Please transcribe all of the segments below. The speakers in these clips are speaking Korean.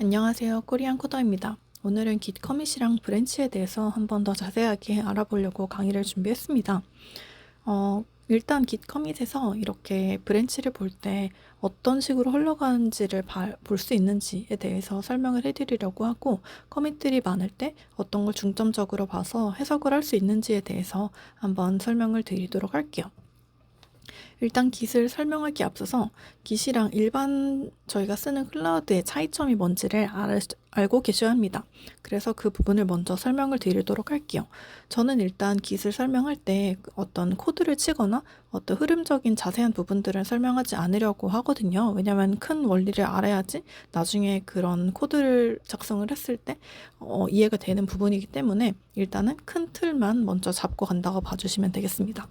안녕하세요. 코리안 코더입니다. 오늘은 깃 커밋이랑 브랜치에 대해서 한 번 더 자세하게 알아보려고 강의를 준비했습니다. 어, 일단 깃 커밋에서 이렇게 브랜치를 볼 때 어떤 식으로 흘러가는지를 볼 수 있는지에 대해서 설명을 해드리려고 하고 커밋들이 많을 때 어떤 걸 중점적으로 봐서 해석을 할 수 있는지에 대해서 한번 설명을 드리도록 할게요. 일단 깃을 설명하기 앞서서 깃이랑 일반 저희가 쓰는 클라우드의 차이점이 뭔지를 알, 알고 계셔야 합니다. 그래서 그 부분을 먼저 설명을 드리도록 할게요. 저는 일단 깃을 설명할 때 어떤 코드를 치거나 어떤 흐름적인 자세한 부분들을 설명하지 않으려고 하거든요. 왜냐하면 큰 원리를 알아야지 나중에 그런 코드를 작성을 했을 때 어, 이해가 되는 부분이기 때문에 일단은 큰 틀만 먼저 잡고 간다고 봐주시면 되겠습니다.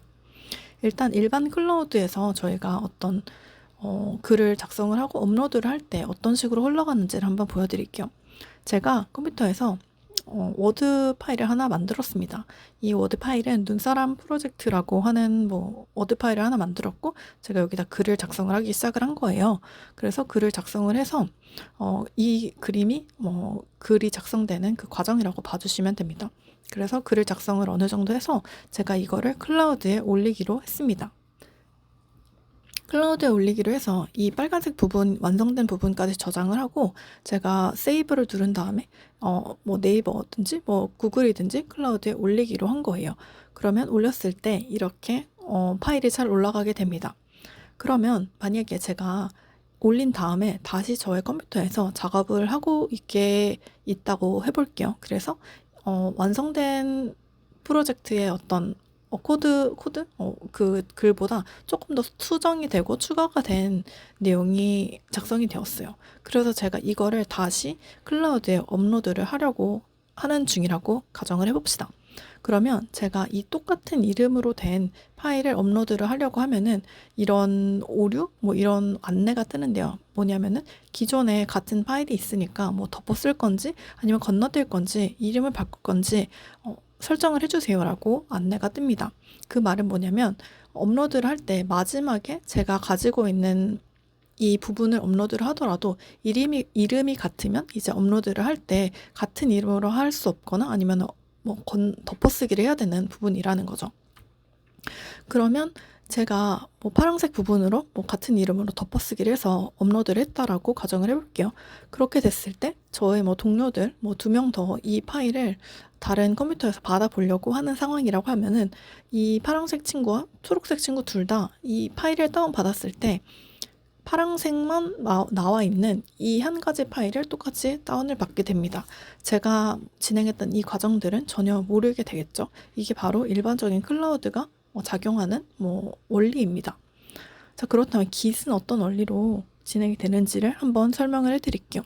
일단 일반 클라우드에서 저희가 어떤 어, 글을 작성을 하고 업로드를 할 때 어떤 식으로 흘러가는지를 한번 보여드릴게요. 제가 컴퓨터에서 어, 워드 파일을 하나 만들었습니다. 이 워드 파일은 눈사람 프로젝트라고 하는 뭐 워드 파일을 하나 만들었고 제가 여기다 글을 작성을 하기 시작을 한 거예요. 그래서 글을 작성을 해서 어, 이 그림이 뭐 글이 작성되는 그 과정이라고 봐주시면 됩니다. 그래서 글을 작성을 어느 정도 해서 제가 이거를 클라우드에 올리기로 했습니다. 클라우드에 올리기로 해서 이 빨간색 부분 완성된 부분까지 저장을 하고 제가 세이브를 누른 다음에 어 뭐 네이버든지 뭐 구글이든지 클라우드에 올리기로 한 거예요. 그러면 올렸을 때 이렇게 어 파일이 잘 올라가게 됩니다. 그러면 만약에 제가 올린 다음에 다시 저의 컴퓨터에서 작업을 하고 있게 있다고 해볼게요. 그래서 어, 완성된 프로젝트의 어떤 어, 코드, 코드? 어, 그 글보다 조금 더 수정이 되고 추가가 된 내용이 작성이 되었어요. 그래서 제가 이거를 다시 클라우드에 업로드를 하려고 하는 중이라고 가정을 해봅시다. 그러면 제가 이 똑같은 이름으로 된 파일을 업로드를 하려고 하면은 이런 오류 뭐 이런 안내가 뜨는데요. 뭐냐면은 기존에 같은 파일이 있으니까 뭐 덮어 쓸 건지 아니면 건너뛸 건지 이름을 바꿀 건지 어, 설정을 해주세요라고 안내가 뜹니다. 그 말은 뭐냐면 업로드를 할 때 마지막에 제가 가지고 있는 이 부분을 업로드를 하더라도 이름이 이름이 같으면 이제 업로드를 할 때 같은 이름으로 할 수 없거나 아니면 뭐 건, 덮어쓰기를 해야 되는 부분이라는 거죠. 그러면 제가 뭐 파란색 부분으로 뭐 같은 이름으로 덮어쓰기를 해서 업로드를 했다라고 가정을 해볼게요. 그렇게 됐을 때 저의 뭐 동료들 뭐 두 명 더 이 파일을 다른 컴퓨터에서 받아보려고 하는 상황이라고 하면은 이 파란색 친구와 초록색 친구 둘 다 이 파일을 다운받았을 때 파랑색만 나, 와 있는 이 한 가지 파일을 똑같이 다운을 받게 됩니다. 제가 진행했던 이 과정들은 전혀 모르게 되겠죠. 이게 바로 일반적인 클라우드가 뭐 작용하는 뭐 원리입니다. 자, 그렇다면 깃은 어떤 원리로 진행이 되는지를 한번 설명을 해드릴게요.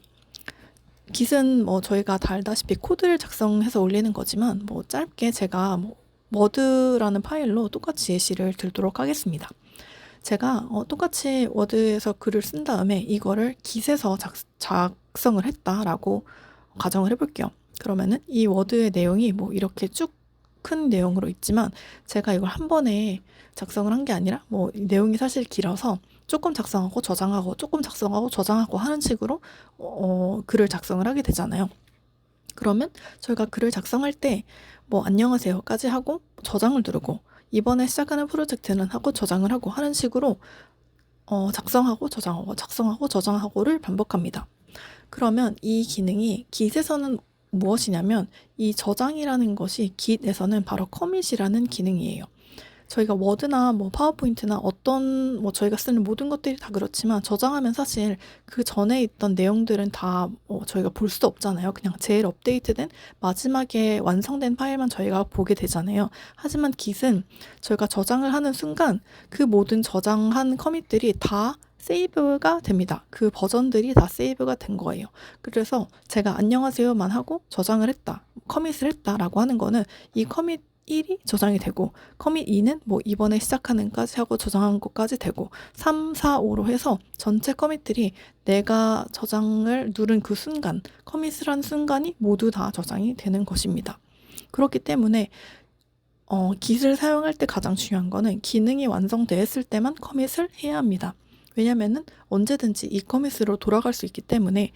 깃은 뭐 저희가 다 알다시피 코드를 작성해서 올리는 거지만 뭐 짧게 제가 뭐 워드라는 파일로 똑같이 예시를 들도록 하겠습니다. 제가 어, 똑같이 워드에서 글을 쓴 다음에 이거를 깃에서 작, 작성을 했다라고 가정을 해볼게요. 그러면은 이 워드의 내용이 뭐 이렇게 쭉 큰 내용으로 있지만 제가 이걸 한 번에 작성을 한 게 아니라 뭐 내용이 사실 길어서 조금 작성하고 저장하고 조금 작성하고 저장하고 하는 식으로 어, 글을 작성을 하게 되잖아요. 그러면 저희가 글을 작성할 때 뭐 안녕하세요까지 하고 저장을 누르고 이번에 시작하는 프로젝트는 하고 저장을 하고 하는 식으로 어, 작성하고 저장하고 작성하고 저장하고를 반복합니다. 그러면 이 기능이 깃에서는 무엇이냐면 이 저장이라는 것이 깃에서는 바로 커밋이라는 기능이에요. 저희가 워드나 뭐 파워포인트나 어떤 뭐 저희가 쓰는 모든 것들이 다 그렇지만 저장하면 사실 그 전에 있던 내용들은 다 뭐 저희가 볼 수 없잖아요. 그냥 제일 업데이트된 마지막에 완성된 파일만 저희가 보게 되잖아요. 하지만 깃은 저희가 저장을 하는 순간 그 모든 저장한 커밋들이 다 세이브가 됩니다. 그 버전들이 다 세이브가 된 거예요. 그래서 제가 안녕하세요만 하고 저장을 했다, 커밋을 했다라고 하는 거는 이 커밋 1이 저장이 되고 커밋 2는 뭐 이번에 시작하는까지 하고 저장한 것까지 되고 3, 4, 5로 해서 전체 커밋들이 내가 저장을 누른 그 순간 커밋을 한 순간이 모두 다 저장이 되는 것입니다. 그렇기 때문에 어, 깃을 사용할 때 가장 중요한 거는 기능이 완성되었을 때만 커밋을 해야 합니다. 왜냐면은 언제든지 이 커밋으로 돌아갈 수 있기 때문에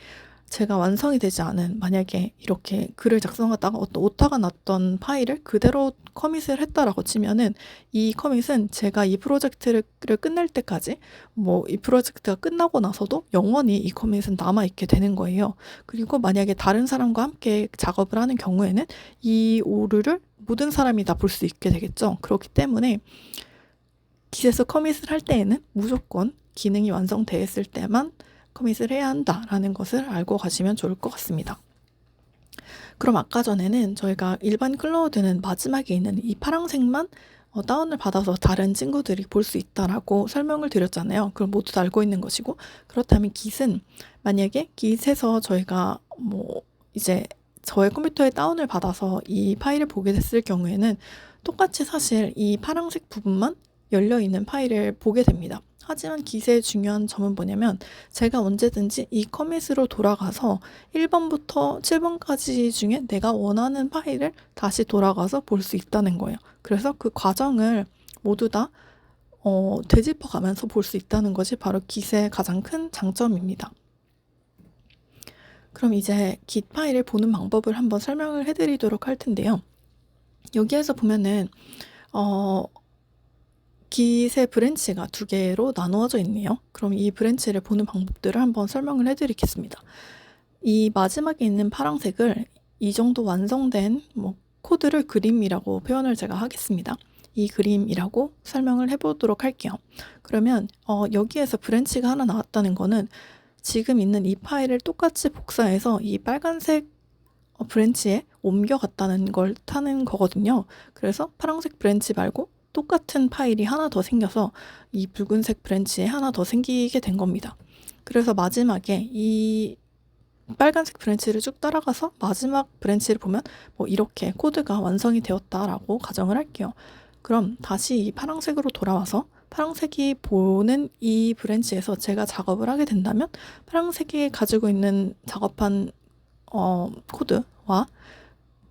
제가 완성이 되지 않은 만약에 이렇게 글을 작성하다가 어떤 오타가 났던 파일을 그대로 커밋을 했다라고 치면은 이 커밋은 제가 이 프로젝트를 끝낼 때까지 뭐 이 프로젝트가 끝나고 나서도 영원히 이 커밋은 남아 있게 되는 거예요. 그리고 만약에 다른 사람과 함께 작업을 하는 경우에는 이 오류를 모든 사람이 다 볼 수 있게 되겠죠. 그렇기 때문에 기에서 커밋을 할 때에는 무조건 기능이 완성되었을 때만 커밋을 해야 한다라는 것을 알고 가시면 좋을 것 같습니다. 그럼 아까 전에는 저희가 일반 클라우드는 마지막에 있는 이 파랑색만 어, 다운을 받아서 다른 친구들이 볼 수 있다라고 설명을 드렸잖아요. 그럼 모두 다 알고 있는 것이고 그렇다면 git은 만약에 git에서 저희가 뭐 이제 저의 컴퓨터에 다운을 받아서 이 파일을 보게 됐을 경우에는 똑같이 사실 이 파란색 부분만 열려 있는 파일을 보게 됩니다. 하지만 기세의 중요한 점은 뭐냐면 제가 언제든지 이 커밋으로 돌아가서 1번부터 7번까지 중에 내가 원하는 파일을 다시 돌아가서 볼 수 있다는 거예요. 그래서 그 과정을 모두 다 어, 되짚어 가면서 볼 수 있다는 것이 바로 기세의 가장 큰 장점입니다. 그럼 이제 git 파일을 보는 방법을 한번 설명을 해드리도록 할 텐데요. 여기에서 보면은 어, 기세 브랜치가 두 개로 나누어져 있네요. 그럼 이 브랜치를 보는 방법들을 한번 설명을 해드리겠습니다. 이 마지막에 있는 파란색을 이 정도 완성된 뭐 코드를 그림이라고 표현을 제가 하겠습니다. 이 그림이라고 설명을 해보도록 할게요. 그러면 어, 여기에서 브랜치가 하나 나왔다는 거는 지금 있는 이 파일을 똑같이 복사해서 이 빨간색 어, 브랜치에 옮겨갔다는 걸 타는 거거든요. 그래서 파란색 브랜치 말고 똑같은 파일이 하나 더 생겨서 이 붉은색 브랜치에 하나 더 생기게 된 겁니다. 그래서 마지막에 이 빨간색 브랜치를 쭉 따라가서 마지막 브랜치를 보면 뭐 이렇게 코드가 완성이 되었다라고 가정을 할게요. 그럼 다시 이 파란색으로 돌아와서 파란색이 보는 이 브랜치에서 제가 작업을 하게 된다면 파란색이 가지고 있는 작업한 어, 코드와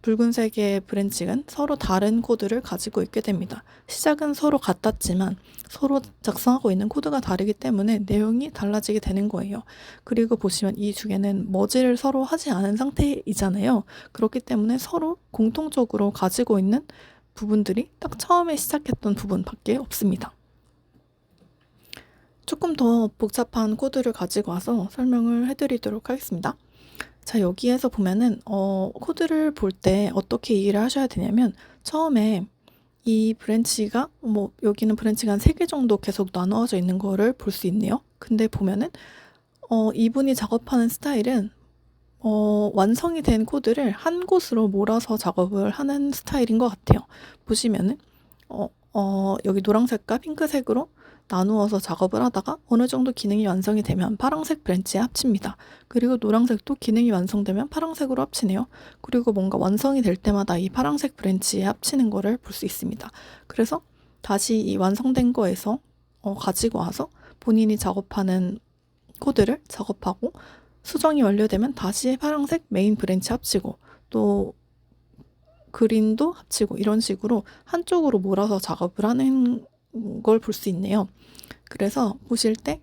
붉은색의 브랜치는 서로 다른 코드를 가지고 있게 됩니다. 시작은 서로 같았지만 서로 작성하고 있는 코드가 다르기 때문에 내용이 달라지게 되는 거예요. 그리고 보시면 이 두 개는 머지를 서로 하지 않은 상태이잖아요. 그렇기 때문에 서로 공통적으로 가지고 있는 부분들이 딱 처음에 시작했던 부분밖에 없습니다. 조금 더 복잡한 코드를 가지고 와서 설명을 해드리도록 하겠습니다. 자, 여기에서 보면은, 어, 코드를 볼 때 어떻게 이해를 하셔야 되냐면, 처음에 이 브랜치가, 뭐, 여기는 브랜치가 한 3개 정도 계속 나누어져 있는 거를 볼 수 있네요. 근데 보면은, 어, 이분이 작업하는 스타일은, 어, 완성이 된 코드를 한 곳으로 몰아서 작업을 하는 스타일인 것 같아요. 보시면은, 어, 어, 여기 노란색과 핑크색으로 나누어서 작업을 하다가 어느 정도 기능이 완성이 되면 파란색 브랜치에 합칩니다. 그리고 노란색도 기능이 완성되면 파란색으로 합치네요. 그리고 뭔가 완성이 될 때마다 이 파란색 브랜치에 합치는 거를 볼 수 있습니다. 그래서 다시 이 완성된 거에서 어, 가지고 와서 본인이 작업하는 코드를 작업하고 수정이 완료되면 다시 파란색 메인 브랜치 합치고 또 그린도 합치고 이런 식으로 한쪽으로 몰아서 작업을 하는 걸 볼 수 있네요. 그래서 보실 때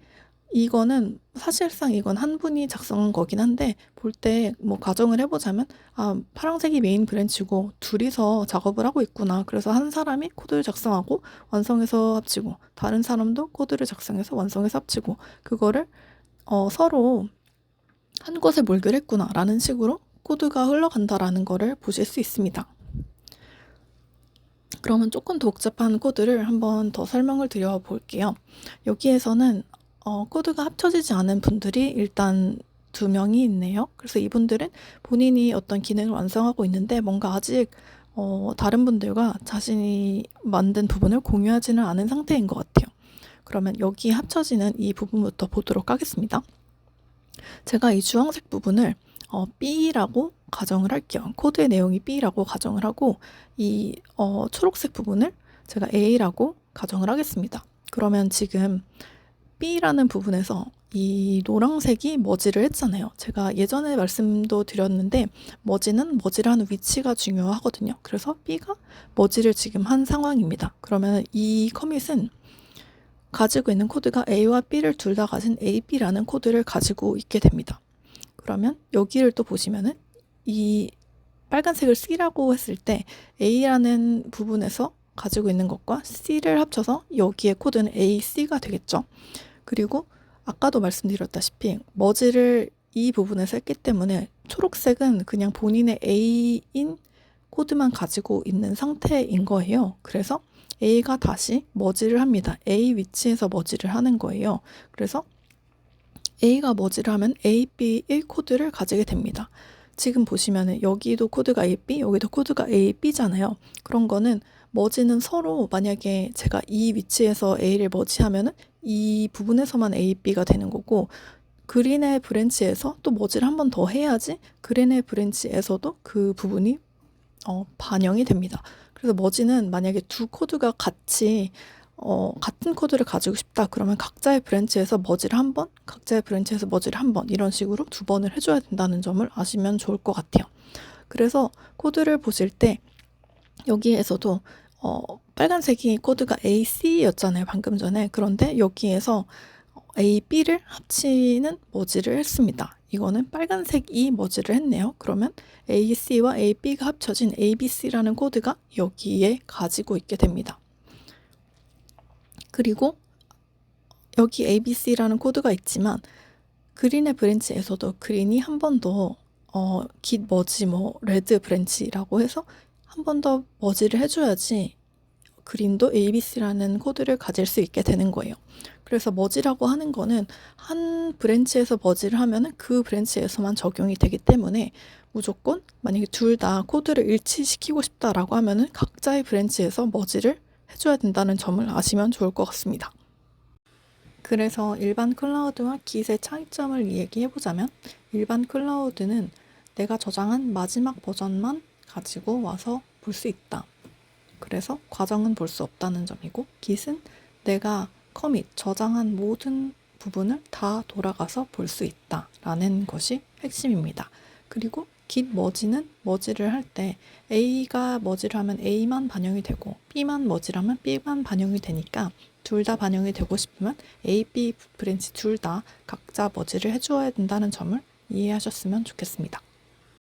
이거는 사실상 이건 한 분이 작성한 거긴 한데 볼 때 뭐 가정을 해보자면 아 파란색이 메인 브랜치고 둘이서 작업을 하고 있구나 그래서 한 사람이 코드를 작성하고 완성해서 합치고 다른 사람도 코드를 작성해서 완성해서 합치고 그거를 어 서로 한 곳에 몰기를 했구나 라는 식으로 코드가 흘러간다라는 거를 보실 수 있습니다. 그러면 조금 더 복잡한 코드를 한번 더 설명을 드려 볼게요. 여기에서는 어, 코드가 합쳐지지 않은 분들이 일단 두 명이 있네요. 그래서 이분들은 본인이 어떤 기능을 완성하고 있는데 뭔가 아직 어, 다른 분들과 자신이 만든 부분을 공유하지는 않은 상태인 것 같아요. 그러면 여기 합쳐지는 이 부분부터 보도록 하겠습니다. 제가 이 주황색 부분을 어, B라고 가정을 할게요. 코드의 내용이 B라고 가정을 하고 이 어, 초록색 부분을 제가 A라고 가정을 하겠습니다. 그러면 지금 B라는 부분에서 이 노란색이 머지를 했잖아요. 제가 예전에 말씀도 드렸는데 머지는 머지를 하는 위치가 중요하거든요. 그래서 B가 머지를 지금 한 상황입니다. 그러면 이 커밋은 가지고 있는 코드가 A와 B를 둘 다 가진 AB라는 코드를 가지고 있게 됩니다. 그러면 여기를 또 보시면은 이 빨간색을 C라고 했을 때 A라는 부분에서 가지고 있는 것과 C를 합쳐서 여기에 코드는 AC가 되겠죠. 그리고 아까도 말씀드렸다시피 머지를 이 부분에서 했기 때문에 초록색은 그냥 본인의 A인 코드만 가지고 있는 상태인 거예요. 그래서 A가 다시 머지를 합니다. A 위치에서 머지를 하는 거예요. 그래서 A가 머지를 하면 A, B 1 코드를 가지게 됩니다. 지금 보시면은 여기도 코드가 A, B, 여기도 코드가 A, B잖아요. 그런 거는 머지는 서로 만약에 제가 이 위치에서 A를 머지하면은 이 부분에서만 A, B가 되는 거고 그린의 브랜치에서 또 머지를 한 번 더 해야지 그린의 브랜치에서도 그 부분이 어, 반영이 됩니다. 그래서 머지는 만약에 두 코드가 같이 어, 같은 코드를 가지고 싶다 그러면 각자의 브랜치에서 머지를 한 번, 각자의 브랜치에서 머지를 한 번 이런 식으로 두 번을 해줘야 된다는 점을 아시면 좋을 것 같아요. 그래서 코드를 보실 때 여기에서도 어, 빨간색이 코드가 AC였잖아요 방금 전에 그런데 여기에서 A, B를 합치는 머지를 했습니다. 이거는 빨간색 이 머지를 했네요. 그러면 AC와 AB가 합쳐진 ABC라는 코드가 여기에 가지고 있게 됩니다. 그리고 여기 ABC라는 코드가 있지만 그린의 브랜치에서도 그린이 한 번더 어, 깃 머지 뭐 레드 브랜치라고 해서 한 번 더 머지를 해줘야지 그린도 ABC라는 코드를 가질 수 있게 되는 거예요. 그래서 머지라고 하는 거는 한 브랜치에서 머지를 하면은 그 브랜치에서만 적용이 되기 때문에 무조건 만약에 둘 다 코드를 일치시키고 싶다라고 하면은 각자의 브랜치에서 머지를 해줘야 된다는 점을 아시면 좋을 것 같습니다. 그래서 일반 클라우드와 깃의 차이점을 얘기해 보자면 일반 클라우드는 내가 저장한 마지막 버전만 가지고 와서 볼 수 있다. 그래서 과정은 볼 수 없다는 점이고 깃은 내가 커밋 저장한 모든 부분을 다 돌아가서 볼 수 있다 라는 것이 핵심입니다. 그리고 git 머지는 머지를 할 때 A가 머지를 하면 A만 반영이 되고 B만 머지를 하면 B만 반영이 되니까 둘 다 반영이 되고 싶으면 A, B 브랜치 둘 다 각자 머지를 해주어야 된다는 점을 이해하셨으면 좋겠습니다.